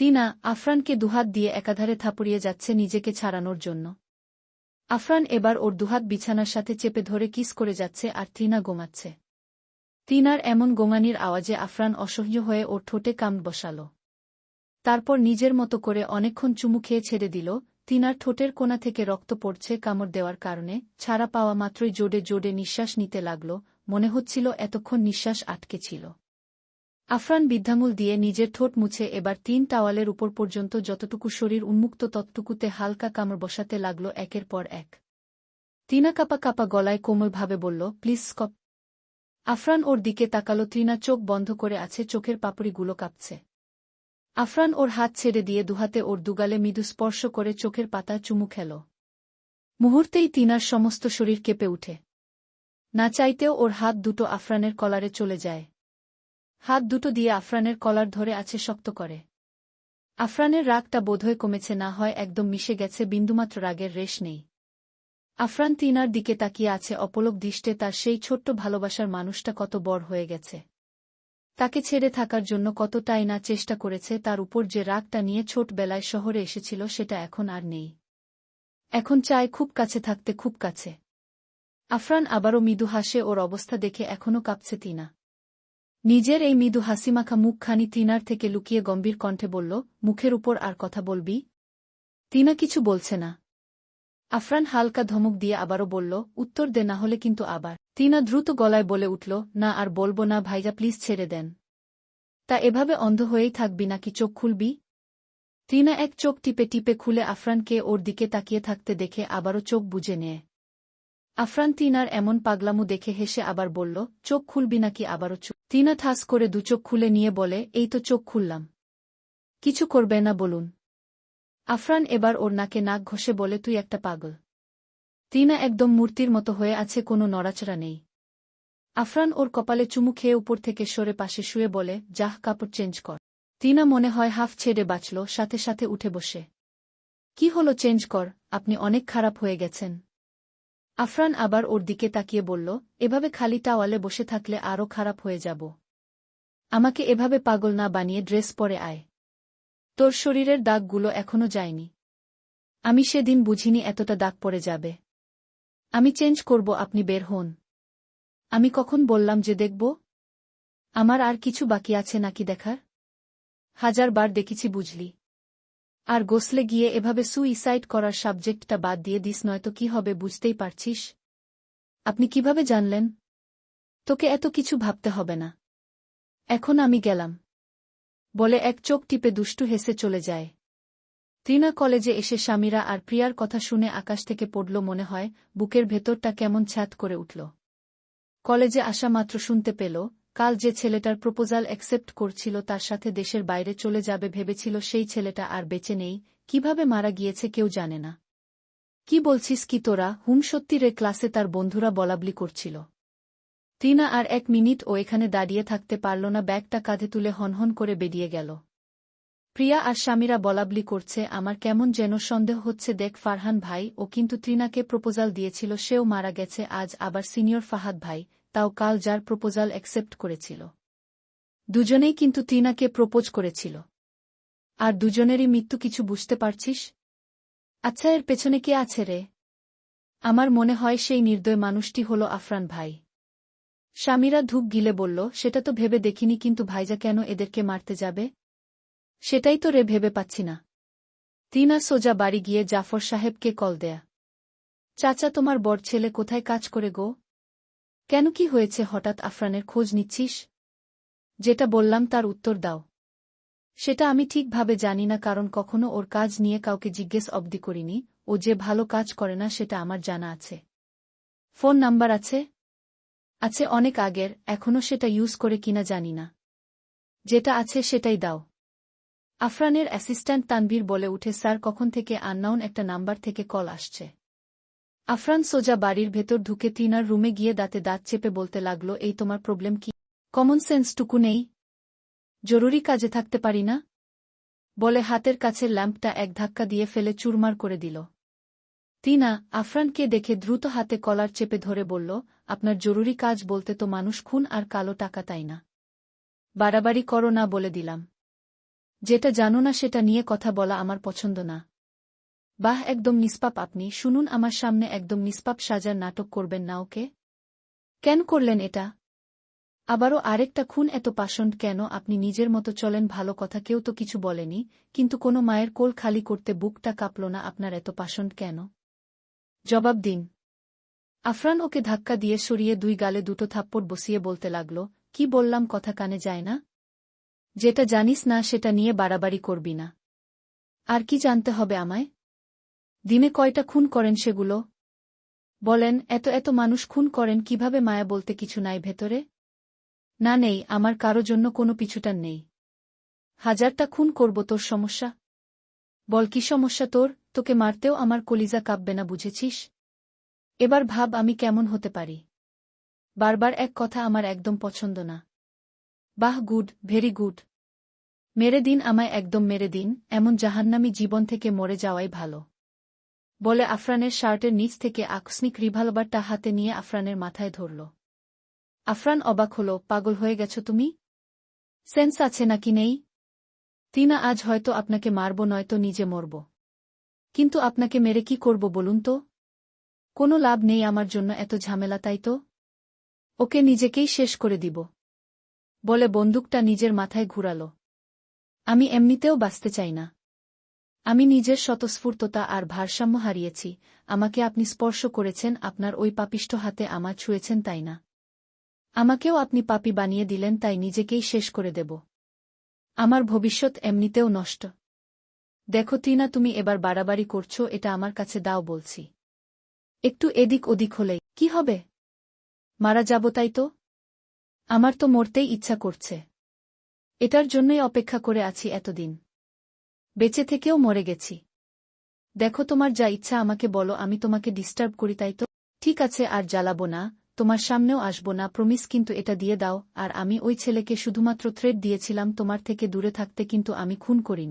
তিনা আফরানকে দুহাত দিয়ে একাধারে থাপড়িয়ে যাচ্ছে নিজেকে ছাড়ানোর জন্য। আফরান এবার ওর দুহাত বিছানার সাথে চেপে ধরে কিস করে যাচ্ছে আর তিনা গোমাচ্ছে। তিনার এমন গোঙানির আওয়াজে আফরান অসহ্য হয়ে ওর ঠোঁটে কাম বসাল। তারপর নিজের মতো করে অনেকক্ষণ চুমু খেয়ে ছেড়ে দিল, তিনার ঠোঁটের কোনা থেকে রক্ত পড়ছে কামড় দেওয়ার কারণে, ছাড়া পাওয়া মাত্রই জোডে জোডে নিঃশ্বাস নিতে লাগল, মনে হচ্ছিল এতক্ষণ নিঃশ্বাস আটকে ছিল। আফরান বিদ্যাঙ্গুল দিয়ে নিজের ঠোঁট মুছে এবার তিন টাওয়ালের উপর পর্যন্ত যতটুকু শরীর উন্মুক্ত ততটুকুতে হালকা কামড় বসাতে লাগল একের পর এক। তিনা কাপা কাপা গলায় কোমলভাবে বলল, প্লিজ স্কপ। আফরান ওর দিকে তাকালো, ত্রিনা চোখ বন্ধ করে আছে, চোখের পাপড়িগুলো কাঁপছে। আফরান ওর হাত ছেড়ে দিয়ে দুহাতে ওর দুগালে মৃদু স্পর্শ করে চোখের পাতা চুমু খেল। মুহূর্তেই তিনার সমস্ত শরীর কেঁপে উঠে। না চাইতেও ওর হাত দুটো আফরানের কলারে চলে যায়। হাত দুটো দিয়ে আফরানের কলার ধরে আছে শক্ত করে। আফরানের রাগটা বোধহয় কমেছে, না হয় একদম মিশে গেছে, বিন্দুমাত্র রাগের রেশ নেই। আফরান তিনার দিকে তাকিয়ে আছে, অপলক দৃষ্টে তার সেই ছোট্ট ভালোবাসার মানুষটা কত বড় হয়ে গেছে। তাকে ছেড়ে থাকার জন্য কতটাই না চেষ্টা করেছে, তার উপর যে রাগটা নিয়ে ছোটবেলায় শহরে এসেছিল, সেটা এখন আর নেই। এখন চায় খুব কাছে থাকতে খুব কাছে। আফরান আবারও মৃদু হাসে, ওর অবস্থা দেখে এখনও কাঁপছে তিনা নিজের এই মৃদু হাসিমাখা মুখখানি তিনার থেকে লুকিয়ে গম্ভীর কণ্ঠে বলল, মুখের উপর আর কথা বলবি? তিনা কিছু বলছে না। আফরান হালকা ধমক দিয়ে আবারও বলল, উত্তর দে, না হলে কিন্তু আবার। তিনা দ্রুত গলায় বলে উঠল, না, আর বলব না, ভাইজা, প্লিজ ছেড়ে দেন। তা এভাবে অন্ধ হয়েই থাকবি নাকি চোখ খুলবি? তিনা এক চোখ টিপে টিপে খুলে আফরানকে ওর দিকে তাকিয়ে থাকতে দেখে আবারও চোখ বুঝে নেয়। আফরান তিনার এমন পাগলামু দেখে হেসে আবার বলল, চোখ খুলবি নাকি আবারও চোখ তিনা ঠাস করে দু চোখ খুলে নিয়ে বলে, এই তো চোখ খুললাম। কিছু করবে না, বলুন। আফরান এবার ওর নাকে নাক ঘষে বলে, তুই একটা পাগল। তিনা একদম মূর্তির মতো হয়ে আছে, কোনো নড়াচড়া নেই। আফরান ওর কপালে চুমু খেয়ে উপর থেকে সরে পাশে শুয়ে বলে, যাহ, কাপড় চেঞ্জ কর। তিনা মনে হয় হাফ ছেড়ে বাঁচল, সাথে সাথে উঠে বসে। কি হলো, চেঞ্জ কর, আপনি অনেক খারাপ হয়ে গেছেন। আফরান আবার ওর দিকে তাকিয়ে বলল, এভাবে খালি টাওয়ালে বসে থাকলে আরও খারাপ হয়ে যাব। আমাকে এভাবে পাগল না বানিয়ে ড্রেস পরে আয়। তোর শরীরের দাগগুলো এখনও যায়নি। আমি সেদিন বুঝিনি এতটা দাগ পড়ে যাবে। আমি চেঞ্জ করব, আপনি বের হন। আমি কখন বললাম যে দেখব? আমার আর কিছু বাকি আছে নাকি দেখার? হাজার বার দেখেছি, বুঝলি। আর গোসলে গিয়ে এভাবে সুইসাইড করার সাবজেক্টটা বাদ দিয়ে দিস, নয়তো কি হবে বুঝতেই পারছিস? আপনি কীভাবে জানলেন? তোকে এত কিছু ভাবতে হবে না। এখন আমি গেলাম। বলে এক চোখ টিপে দুষ্টু হেসে চলে যায়। ত্রিনা কলেজে এসে স্বামীরা আর প্রিয়ার কথা শুনে আকাশ থেকে পড়ল মনে হয়, বুকের ভেতরটা কেমন ছাত করে উঠল। কলেজে আসা মাত্র শুনতে পেল কাল যে ছেলেটার প্রপোজাল অ্যাকসেপ্ট করছিল তার সাথে দেশের বাইরে চলে যাবে ভেবেছিল সেই ছেলেটা আর বেঁচে নেই, কীভাবে মারা গিয়েছে কেউ জানে না। কি বলছিস কি তোরা, হুম সত্যিরে ক্লাসে তার বন্ধুরা বলাবলি করছিল। তিনা আর এক মিনিট ও এখানে দাঁড়িয়ে থাকতে পারল না, ব্যাগটা কাঁধে তুলে হনহন করে বেরিয়ে গেল। প্রিয়া আর স্বামীরা বলাবলি করছে, আমার কেমন যেন সন্দেহ হচ্ছে, দেখ ফারহান ভাই, ও কিন্তু ত্রিনাকে প্রপোজাল দিয়েছিল, সেও মারা গেছে, আজ আবার সিনিয়র ফাহাদ ভাই, তাও কাল যার প্রপোজাল অ্যাকসেপ্ট করেছিল। দুজনেই কিন্তু ত্রিনাকে প্রপোজ করেছিল। আর দুজনেরই মৃত্যু কিছু বুঝতে পারছিস? আচ্ছা এর পেছনে কে আছে রে? আমার মনে হয় সেই নির্দয় মানুষটি হল আফরান ভাই। স্বামীরা ধূপ গিলে বলল, সেটা তো ভেবে দেখিনি, কিন্তু ভাইজা কেন এদেরকে মারতে যাবে? সেটাই তো রে ভেবে পাচ্ছি না। তিনা সোজা বাড়ি গিয়ে জাফর সাহেবকে কল দেয়া। চাচা তোমার বড় ছেলে কোথায় কাজ করে গো? কেন কি হয়েছে হঠাৎ আফরানের খোঁজ নিচ্ছিস? যেটা বললাম তার উত্তর দাও। সেটা আমি ঠিকভাবে জানি না কারণ কখনো ওর কাজ নিয়ে কাউকে জিজ্ঞেস অবধি করিনি, ও যে ভালো কাজ করে না সেটা আমার জানা আছে। ফোন নাম্বার আছে? আছে অনেক আগের এখনও সেটা ইউজ করে কিনা জানি না। যেটা আছে সেটাই দাও। আফরানের অ্যাসিস্ট্যান্ট তানভীর বলে উঠে, স্যার, কখন থেকে আননাউন একটা নাম্বার থেকে কল আসছে? আফরান সোজা বাড়ির ভেতর ঢুকে তিনার রুমে গিয়ে দাঁতে দাঁত চেপে বলতে লাগল, এই তোমার প্রবলেম কি? কমন সেন্সটুকু নেই? জরুরি কাজে থাকতে পারি না? বলে হাতের কাছে ল্যাম্পটা এক ধাক্কা দিয়ে ফেলে চুরমার করে দিল। তিনা আফরানকে দেখে দ্রুত হাতে কলার চেপে ধরে বলল, আপনার জরুরি কাজ বলতে তো মানুষ খুন আর কালো টাকা তাই না? বাড়াবাড়ি করো না, বলে দিলাম। যেটা জানো না সেটা নিয়ে কথা বলা আমার পছন্দ না। বাহ, একদম নিষ্পাপ আপনি। শুনুন, আমার সামনে একদম নিষ্পাপ সাজার নাটক করবেন না, ওকে? কেন করলেন এটা? আবারও আরেকটা খুন, এত পাষণ্ড কেন? আপনি নিজের মতো চলেন, ভালো কথা, কেউ তো কিছু বলেনি, কিন্তু কোনো মায়ের কোল খালি করতে বুকটা কাঁপল না, আপনার এত পাষণ্ড কেন? জবাব দিন। আফরান ওকে ধাক্কা দিয়ে সরিয়ে দুই গালে দুটো থাপ্পড় বসিয়ে বলতে লাগল, কি বললাম, কথা কানে যায় না? যেটা জানিস না, সেটা নিয়ে বাড়াবাড়ি করবি না। আর কি জানতে হবে আমায়? দিনে কয়টা খুন করেন সেগুলো? বলেন, এত এত মানুষ খুন করেন, কীভাবে মায়া বলতে কিছু নাই ভেতরে? না নেই, আমার কারও জন্য কোনো পিছুটান নেই। হাজারটা খুন করব, তোর সমস্যা? বল, কি সমস্যা তোর? তোকে মারতেও আমার কলিজা কাঁপবে না, বুঝেছিস? এবার ভাব আমি কেমন হতে পারি। বারবার এক কথা আমার একদম পছন্দ না। বাহ, গুড, ভেরি গুড। মেরে দিন আমায়, একদম মেরে দিন, এমন জাহান্নামি জীবন থেকে মরে যাওয়াই ভালো। বলে আফরানের শার্টের নিচ থেকে আকস্মিক রিভলভারটা হাতে নিয়ে আফরানের মাথায় ধরল। আফরান অবাক হল, পাগল হয়ে গেছ তুমি? সেন্স আছে নাকি নেই? তিনা, আজ হয়তো আপনাকে মারব, নয়তো নিজে মরব। কিন্তু আপনাকে মেরে কি করব বলুন তো? কোনো লাভ নেই আমার জন্য এত ঝামেলা, তাই তো? ওকে নিজেকেই শেষ করে দিব। বলে বন্দুকটা নিজের মাথায় ঘুরাল। আমি এমনিতেও বাঁচতে চাই না। আমি নিজের স্বতঃস্ফূর্ততা আর ভারসাম্য হারিয়েছি। আমাকে আপনি স্পর্শ করেছেন, আপনার ওই পাপিষ্ঠ হাতে আমার ছুঁয়েছেন, তাই না? আমাকেও আপনি পাপি বানিয়ে দিলেন, তাই নিজেকেই শেষ করে দেব। আমার ভবিষ্যৎ এমনিতেও নষ্ট। দেখো তিনা তুমি এবার বাড়াবাড়ি করছ, এটা আমার কাছে দাও বলছি। একটু এদিক ওদিক হলেই। কি হবে? মারা যাব তাই তো? আমার তো মরতেই ইচ্ছা করছে। এটার জন্যই অপেক্ষা করে আছি এতদিন। বেঁচে থেকেও মরে গেছি। দেখো তোমার যা ইচ্ছা আমাকে বলো, আমি তোমাকে ডিস্টার্ব করি, তাই তো? ঠিক আছে, আর জ্বালাবো না। তোমার সামনেও আসব না প্রমিস কিন্তু এটা দিয়ে দাও। আর আমি ওই ছেলেকে শুধুমাত্র থ্রেড দিয়েছিলাম তোমার থেকে দূরে থাকতে, কিন্তু আমি খুন করিনি।